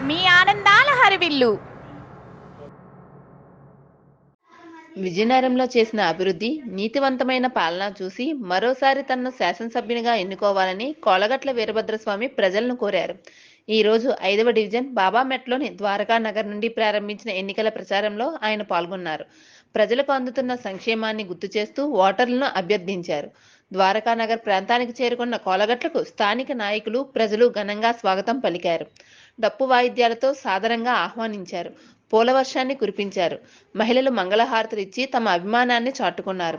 మీ ఆనందాల హరివిల్లు. విజయనగరంలో చేసిన అభివృద్ధి నీతివంతమైన పాలన చూసి మరోసారి తనను శాసనసభ్యునిగా ఎన్నుకోవాలని కోలగట్ల వీరభద్రస్వామి ప్రజలను కోరారు. ఈ రోజు ఐదవ డివిజన్ బాబామెట్లోని ద్వారకా నగర్ నుండి ప్రారంభించిన ఎన్నికల ప్రచారంలో ఆయన పాల్గొన్నారు. ప్రజలకు అందుతున్న సంక్షేమాన్ని గుర్తు చేస్తూ ఓటర్లను అభ్యర్థించారు. ద్వారకానగర్ ప్రాంతానికి చేరుకున్న కోలగట్లకు స్థానిక నాయకులు ప్రజలు ఘనంగా స్వాగతం పలికారు. డప్పు వాయిద్యాలతో సాదరంగా ఆహ్వానించారు. పూలవర్షాన్ని కురిపించారు. మహిళలు మంగళహారతులు ఇచ్చి తమ అభిమానాన్ని చాటుకున్నారు.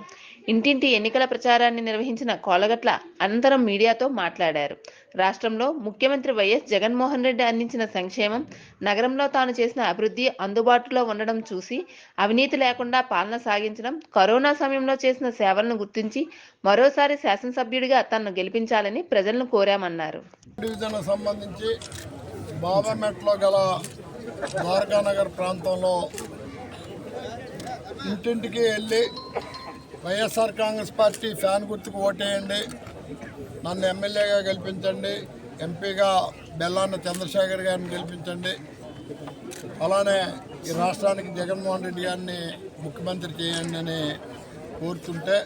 ఇంటింటి ఎన్నికల ప్రచారాన్ని నిర్వహించిన కోలగట్ల అనంతరం మీడియాతో మాట్లాడారు. రాష్ట్రంలో ముఖ్యమంత్రి వైఎస్ జగన్మోహన్ రెడ్డి అందించిన సంక్షేమం నగరంలో తాను చేసిన అభివృద్ధి అందుబాటులో ఉండడం చూసి అవినీతి లేకుండా పాలన సాగించడం కరోనా సమయంలో చేసిన సేవలను గుర్తించి మరోసారి శాసనసభ్యుడిగా తనను గెలిపించాలని ప్రజలను కోరామన్నారు. సంబంధించి బాబామెట్లో గల ద్వారకానగర్ ప్రాంతంలో ఇంటింటికి వెళ్ళి వైఎస్ఆర్ కాంగ్రెస్ పార్టీ ఫ్యాన్ గుర్తుకు ఓటేయండి. నన్ను ఎమ్మెల్యేగా గెలిపించండి. ఎంపీగా బెల్లాన్న చంద్రశేఖర్ గారిని గెలిపించండి. అలానే ఈ రాష్ట్రానికి జగన్మోహన్ రెడ్డి గారిని ముఖ్యమంత్రి చేయండి అని కోరుతుంటే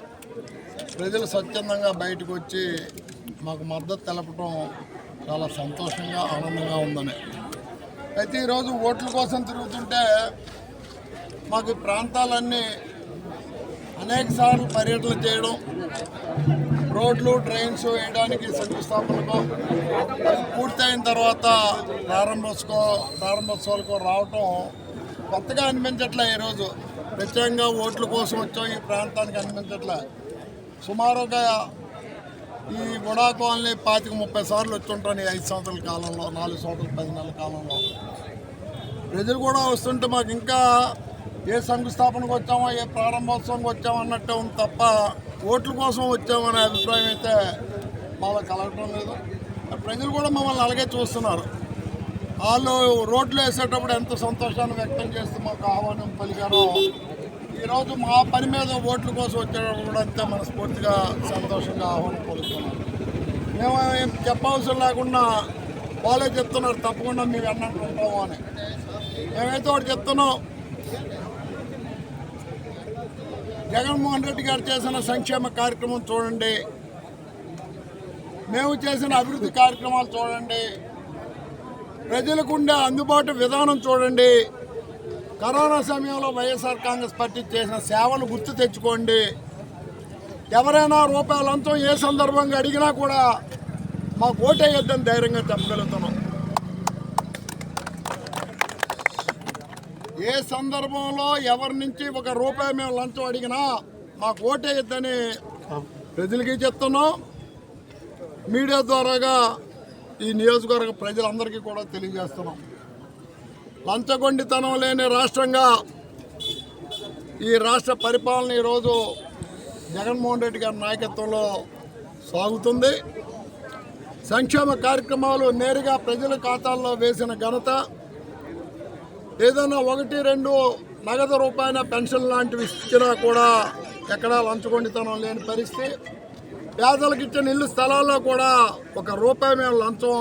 ప్రజలు స్వచ్ఛందంగా బయటకు వచ్చి మాకు మద్దతు తెలపడం చాలా సంతోషంగా ఆనందంగా ఉందని. ప్రతిరోజు ఓట్ల కోసం తిరుగుతుంటే మాకు ప్రాంతాలన్నీ అనేక సార్లు పర్యటన చేయడం రోడ్లు ట్రైన్స్ వేయడానికి శంకుస్థాపనకు అది పూర్తయిన తర్వాత ప్రారంభోత్సవ ప్రారంభోత్సవాలకు రావటం కొత్తగా అనిపించట్లే ఈరోజు. ప్రత్యేకంగా ఓట్ల కోసం వచ్చాం ఈ ప్రాంతానికి అనిపించట్లే. సుమారుగా ఈ బుడా కాలనీ పాతిక ముప్పై సార్లు వచ్చి ఉంటాను ఈ ఐదు సంవత్సరాల కాలంలో నాలుగు సంవత్సరాల పది నెలల కాలంలో. ప్రజలు కూడా వస్తుంటే మాకు ఇంకా ఏ శంకుస్థాపనకు వచ్చామో ఏ ప్రారంభోత్సవంకి వచ్చామో అన్నట్టు ఉంది తప్ప ఓట్ల కోసం వచ్చామనే అభిప్రాయం అయితే బాగా కలగటం లేదు. ప్రజలు కూడా మమ్మల్ని అలాగే చూస్తున్నారు. వాళ్ళు రోడ్లు వేసేటప్పుడు ఎంత సంతోషాన్ని వ్యక్తం చేస్తూ మాకు ఆహ్వానం పలికారో ఈరోజు మా పని మీద ఓట్ల కోసం వచ్చేటప్పుడు కూడా అంతే మనస్ఫూర్తిగా సంతోషంగా ఆహ్వానం పలుకుతున్నారు మేము చెప్పవలసిన లేకుండా వాళ్ళే చెప్తున్నారు తప్పకుండా మేము ఎన్నట్టు ఉంటాము అని. మేమైతే ఒకటి చెప్తున్నాం జగన్మోహన్ రెడ్డి గారు చేసిన సంక్షేమ కార్యక్రమం చూడండి. మేము చేసిన అభివృద్ధి కార్యక్రమాలు చూడండి. ప్రజలకు ఉండే అందుబాటు విధానం చూడండి. కరోనా సమయంలో వైఎస్ఆర్ కాంగ్రెస్ పార్టీ చేసిన సేవలు గుర్తు తెచ్చుకోండి. ఎవరైనా రూపాయల అంతం ఏ సందర్భంగా అడిగినా కూడా మాకు ఓటేయొద్దని ధైర్యంగా చెప్పగలుగుతున్నాం. ఏ సందర్భంలో ఎవరి నుంచి ఒక రూపాయి మేము లంచం అడిగినా మాకు ఓటేయొద్దని ప్రజలకి చెప్తున్నాం. మీడియా ద్వారాగా ఈ నియోజకవర్గ ప్రజలందరికీ కూడా తెలియజేస్తున్నాం. లంచగొండితనం లేని రాష్ట్రంగా ఈ రాష్ట్ర పరిపాలన ఈరోజు జగన్మోహన్ రెడ్డి గారి నాయకత్వంలో సాగుతుంది. సంక్షేమ కార్యక్రమాలు నేరుగా ప్రజల ఖాతాల్లో వేసిన ఘనత. ఏదైనా ఒకటి రెండు నగదు రూపాయల పెన్షన్ లాంటివి ఇచ్చినా కూడా ఎక్కడా లంచగొండితనం లేని పరిస్థితి. పేదలకు ఇచ్చిన ఇల్లు స్థలాల్లో కూడా ఒక రూపాయి మేము లంచం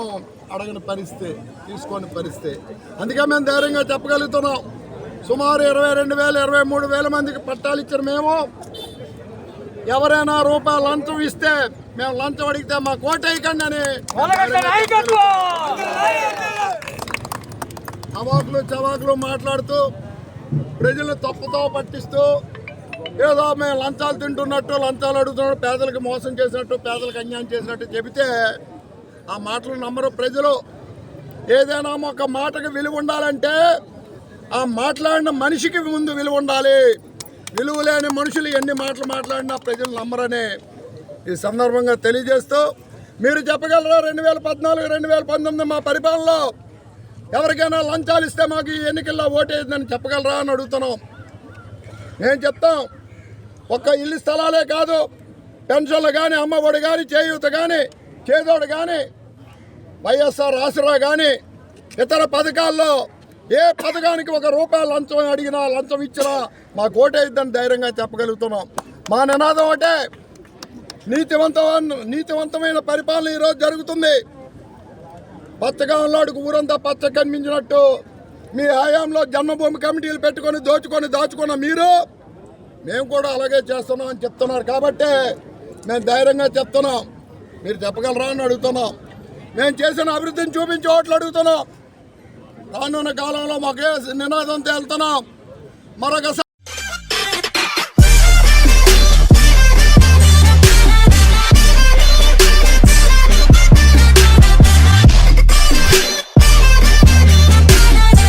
అడగని పరిస్థితి తీసుకోని పరిస్థితి. అందుకే మేము ధైర్యంగా చెప్పగలుగుతున్నాం. సుమారు ఇరవై రెండు వేల ఇరవై మూడు వేల మందికి పట్టాలు ఇచ్చిన మేము. ఎవరైనా రూపాయలు లంచం ఇస్తే మేము లంచం అడిగితే మా కోటేయకండి అని అవాకులు చవాకులు మాట్లాడుతూ ప్రజలు తప్పుతో పట్టిస్తూ ఏదో మేము లంచాలు తింటున్నట్టు లంచాలు అడుగుతున్నట్టు పేదలకు మోసం చేసినట్టు పేదలకు అన్యాయం చేసినట్టు చెబితే ఆ మాటలు నమ్మరు ప్రజలు. ఏదైనా ఒక మాటకు విలువ ఉండాలంటే ఆ మాట్లాడిన మనిషికి ముందు విలువ ఉండాలి. విలువ లేని మనుషులు ఎన్ని మాటలు మాట్లాడినా ప్రజలు నమ్మరని ఈ సందర్భంగా తెలియజేస్తూ మీరు చెప్పగలరా రెండు వేల పద్నాలుగు రెండు వేల పంతొమ్మిది మా పరిపాలనలో ఎవరికైనా లంచాలు ఇస్తే మాకు ఈ ఎన్నికల్లో ఓటేదని చెప్పగలరా అని అడుగుతున్నాం. మేము చెప్తాం ఒక్క ఇల్లు స్థలాలే కాదు పెన్షన్లు కానీ అమ్మఒడి కానీ చేయూత కానీ చేదోడు కానీ వైఎస్ఆర్ ఆసరా కానీ ఇతర పథకాల్లో ఏ పథకానికి ఒక రూపాయి లంచం అడిగినా లంచం ఇచ్చినా మా ఓటేద్దని ధైర్యంగా చెప్పగలుగుతున్నాం. మా నినాదం అంటే నీతివంతమైన నీతివంతమైన పరిపాలన ఈరోజు జరుగుతుంది. పచ్చగా ఉన్నాడుకు ఊరంతా పచ్చ కనిపించినట్టు మీ హయాంలో జన్మభూమి కమిటీలు పెట్టుకొని దోచుకొని దాచుకున్న మీరు మేము కూడా అలాగే చేస్తున్నాం అని చెప్తున్నారు. కాబట్టి మేము ధైర్యంగా చెప్తున్నాం. మీరు చెప్పగలరా అని అడుగుతున్నాం. మేము చేసిన అభివృద్ధిని చూపించి ఓట్లు అడుగుతున్నాం. రానున్న కాలంలో మాకే నినాదం తేలుతున్నాం. మరొకసారి